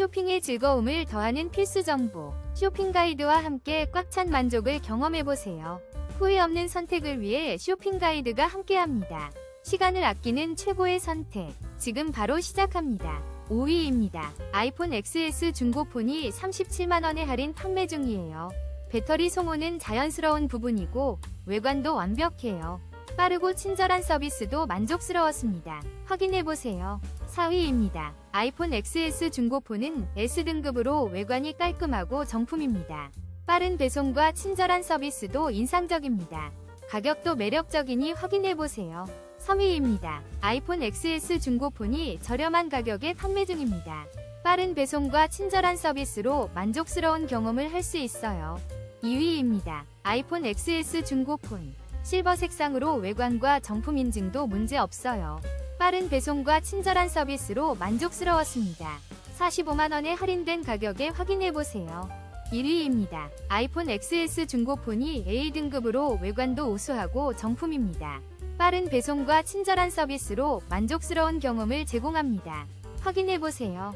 쇼핑의 즐거움을 더하는 필수 정보. 쇼핑 가이드와 함께 꽉 찬 만족을 경험해보세요. 후회 없는 선택을 위해 쇼핑 가이드가 함께합니다. 시간을 아끼는 최고의 선택. 지금 바로 시작합니다. 5위입니다. 아이폰 XS 중고폰이 37만원에 할인 판매 중이에요. 배터리 소모는 자연스러운 부분이고 외관도 완벽해요. 빠르고 친절한 서비스도 만족스러웠습니다. 확인해보세요. 4위입니다. 아이폰 XS 중고폰은 S등급으로 외관이 깔끔하고 정품입니다. 빠른 배송과 친절한 서비스도 인상적입니다. 가격도 매력적이니 확인해보세요. 3위입니다. 아이폰 XS 중고폰이 저렴한 가격에 판매 중입니다. 빠른 배송과 친절한 서비스로 만족스러운 경험을 할 수 있어요. 2위입니다. 아이폰 XS 중고폰. 실버 색상으로 외관과 정품 인증도 문제 없어요. 빠른 배송과 친절한 서비스로 만족스러웠습니다. 45만원에 할인된 가격에 확인해보세요. 1위입니다. 아이폰 XS 중고폰이 A등급으로 외관도 우수하고 정품입니다. 빠른 배송과 친절한 서비스로 만족스러운 경험을 제공합니다. 확인해보세요.